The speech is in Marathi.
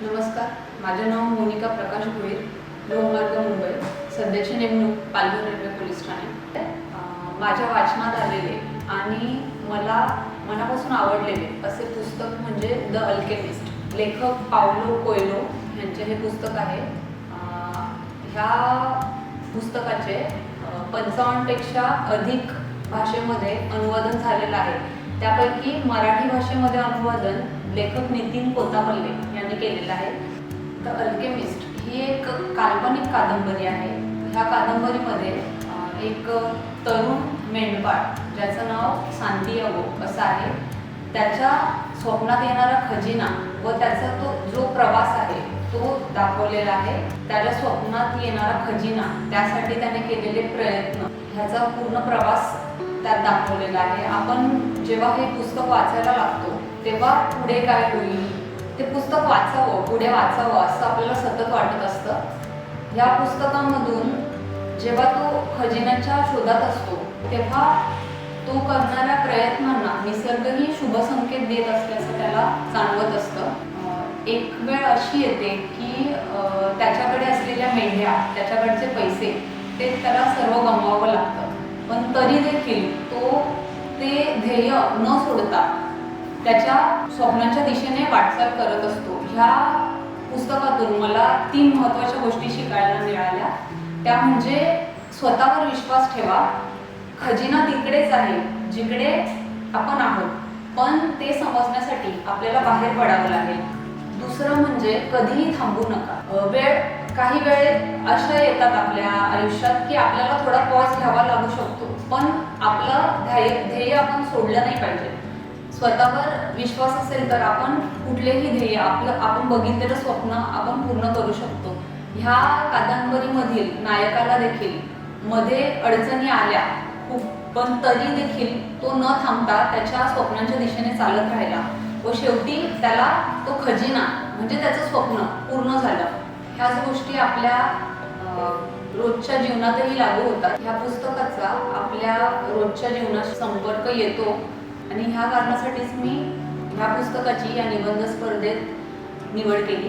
नमस्कार माझे नाव मोनिका प्रकाश भोईर लोहमार्ग मुंबई. सध्याची नेमणूक पालघर रेल्वे पोलीस ठाणे. माझ्या वाचनात आलेले आणि मला मनापासून आवडलेले असे पुस्तक म्हणजे द अल्केमिस्ट लेखक पावलो कोयलो यांचे हे पुस्तक आहे. ह्या पुस्तकाचे पंचावन्नपेक्षा अधिक भाषेमध्ये अनुवादन झालेलं आहे. त्यापैकी मराठी भाषेमध्ये अनुवादन लेखक नितीन कोतापल्ले यांनी केलेलं आहे. द अल्केमिस्ट ही एक काल्पनिक कादंबरी आहे. ह्या कादंबरीमध्ये एक तरुण मेंढपाळ ज्याचं नाव सांतियागो असं आहे. त्याच्या स्वप्नात येणारा खजिना व त्याचा तो जो प्रवास आहे तो दाखवलेला आहे. त्याच्या स्वप्नात येणारा खजिना त्यासाठी त्याने केलेले प्रयत्न ह्याचा पूर्ण प्रवास त्यात दाखवलेला आहे. आपण जेव्हा हे पुस्तक वाचायला लागतो तेव्हा पुढे काय होईल? ते पुस्तक वाचावं पुढे वाचावं असं आपल्याला सतत वाटत असतं. ह्या पुस्तकामधून जेव्हा तो खजिन्याच्या शोधात असतो तेव्हा तो करणाऱ्या प्रयत्नांना निसर्गही शुभ संकेत देत असल्याचं त्याला जाणवत असतं. एक वेळ अशी येते की त्याच्याकडे असलेल्या मेंढ्या त्याच्याकडचे पैसे ते त्याला सर्व गमवावं लागतं. पण तरी देखील तो ते ध्येय न सोडता त्याच्या स्वप्नाच्या दिशेने वाटचाल करत असतो. ह्या पुस्तकातून मला तीन महत्त्वाच्या गोष्टी शिकायला मिळाल्या. त्या म्हणजे स्वतःवर विश्वास ठेवा. खजिना तिकडेच आहे जिकडे आपण आहोत. पण ते समजण्यासाठी आपल्याला बाहेर पडावं लागेल. दुसरं म्हणजे कधीही थांबू नका. वेळ काही वेळ अशा येतात आपल्या आयुष्यात की आपल्याला थोडा पॉज घ्यावा लागू शकतो. पण आपलं ध्येय ध्येय आपण सोडलं नाही पाहिजे. स्वतःवर विश्वास असेल तर आपण कुठलेही ध्येय आपलं आपण बघितलेलं स्वप्न आपण पूर्ण करू शकतो. ह्या कादंबरीमधील नायकाला देखील मध्ये अडचणी आल्या. खूप पण तरी देखील तो न थांबता त्याच्या स्वप्नांच्या दिशेने चालत राहिला. व शेवटी त्याला तो खजिना म्हणजे त्याचं स्वप्न पूर्ण झालं. ह्याच गोष्टी आपल्या रोजच्या जीवनातही लागू होतात. ह्या पुस्तकाचा आपल्या रोजच्या जीवनाशी संपर्क येतो आणि ह्या कारणासाठीच मी ह्या पुस्तकाची या निबंध स्पर्धेत निवड केली.